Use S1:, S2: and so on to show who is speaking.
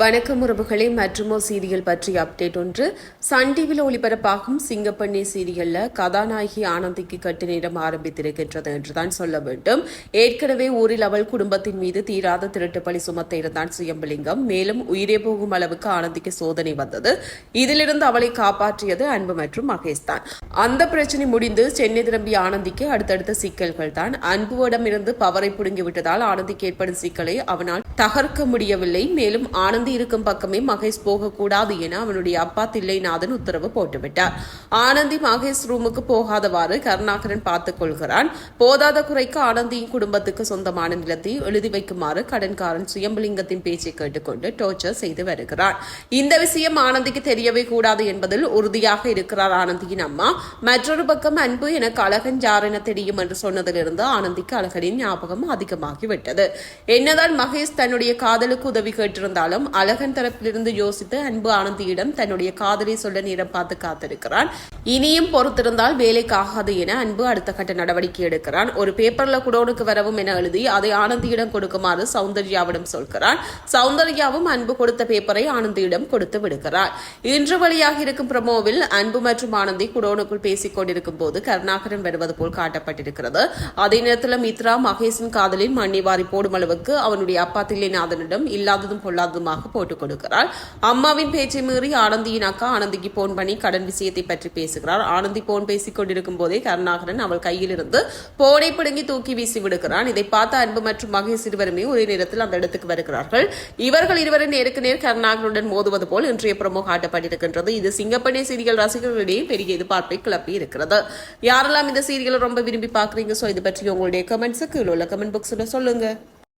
S1: வணக்கம் உறவுகளே மற்றுமோ சீரியல் பற்றிய அப்டேட் ஒன்று. சன் டிவியில் ஒளிபரப்பாகும் சிங்கப்பண்ணி சீரியல்ல கதாநாயகி ஆனந்திக்கு கட்டு நேரம் ஆரம்பித்திருக்கின்றது என்றுதான் சொல்ல வேண்டும். ஏற்கனவே ஊரில் அவள் குடும்பத்தின் மீது தீராத திருட்டு பழி சுமத்த இருந்தான் சுயம்பலிங்கம். மேலும் உயிரே போகும் அளவுக்கு ஆனந்திக்கு சோதனை வந்தது. இதிலிருந்து அவளை காப்பாற்றியது அன்பு மற்றும் மகேஷ் தான். அந்த பிரச்சனை முடிந்து சென்னை திரும்பிய ஆனந்திக்கு அடுத்தடுத்த சிக்கல்கள் தான். அன்புவிடம் இருந்து பவரை புடுங்கி விட்டதால் ஆனந்திக்கு ஏற்படும் சிக்கலை அவனால் தகர்க்க முடியவில்லை. மேலும் ஆனந்தி இருக்கும் பக்கமே மகேஷ் போகக்கூடாது என அவனுடைய அப்பா தில்லைநாதன் உத்தரவு போட்டுவிட்டார். ஆனந்தி மகேஷ் ரூமுக்கு போகாதவாறு கருணாகரன் பார்த்துக் கொள்கிறான். போதாத குறைக்கு ஆனந்தியின் குடும்பத்துக்கு சொந்தமான நிலத்தை எழுதி வைக்குமாறு கடன்காரன் சுயம்பலிங்கத்தின் பேச்சை கேட்டுக்கொண்டு டோர்ச்சர் செய்து வருகிறான். இந்த விஷயம் ஆனந்திக்கு தெரியவே கூடாது என்பதில் உறுதியாக இருக்கிறார் ஆனந்தியின் அம்மா. மற்றொரு பக்கம் அன்பு எனக்கு அழகன் யார் என தெரியும் என்று சொன்னதிலிருந்து ஆனந்திக்கு அழகனின் ஞாபகம் அதிகமாகிவிட்டது. என்னதான் மகேஷ் தன்னுடைய காதலுக்கு உதவி கேட்டிருந்தாலும் அழகன் தரப்பிலிருந்து யோசித்து அன்பு ஆனந்தியிடம் தன்னுடைய காதலை சொல்ல நேரம் பார்த்து காத்திருக்கிறான். இனியும் பொறுத்திருந்தால் வேலைக்கு ஆகாது என அன்பு அடுத்த கட்ட நடவடிக்கை எடுக்கிறான். ஒரு பேப்பர்ல குடோனுக்கு வரவும் என எழுதி அதை ஆனந்தியிடம் கொடுக்குமாறு சௌந்தர்யாவிடம் சொல்கிறான். சௌந்தர்யாவும் அன்பு கொடுத்த பேப்பரை ஆனந்தியிடம் கொடுத்து விடுகிறார். இன்று வழியாக இருக்கும் பிரமோவில் அன்பு மற்றும் ஆனந்தி குடோனுக்குள் பேசிக் கொண்டிருக்கும் போது கருணாகரன் வருவது போல் காட்டப்பட்டிருக்கிறது. அதே நேரத்தில் மித்ரா மகேஷின் காதலில் மண்ணி வாரி போடும் அளவுக்கு அவனுடைய அப்பா தில்லைநாதனிடம் இல்லாததும் பொல்லாததுமாக போட்டுக் கொடுக்கிறாள் அம்மாவின் பேச்சை மீறி ஆனந்தியின் அக்கா ஆனந்திக்கு போன் பண்ணி கடன் விஷயத்தை பற்றி பேசுகிறார். ஆனந்தி போன் பேசிக் கொண்டிருக்கும் போதே கருணாகரன் அவள் கையில் இருந்து போனை பிடுங்கி தூக்கி வீசி விடுகிறான். இதை பார்த்த அன்பு மற்றும் மகேஷ் இருவருமே ஒரே நேரத்தில் அந்த இடத்துக்கு வருகிறார்கள். இவர்கள் இருவரும் நேருக்கு நேர் கருணாகரனுடன் மோதுவது போல் இன்றைய பிரமோ காட்டப்பட்டிருக்கின்றது. இது சிங்கப்பண்ணை சீரியல் ரசிகர்களிடையே பெரிய எதிர்பார்ப்பை கிளப்பி இருக்கிறது. யாரெல்லாம் இந்த சீரியலை ரொம்ப விரும்பி பார்க்குறீங்க? சோ இது பற்றி உங்களுடைய கமெண்ட்ஸுக்கு உள்ள கமெண்ட் பாக்ஸில் சொல்லுங்க.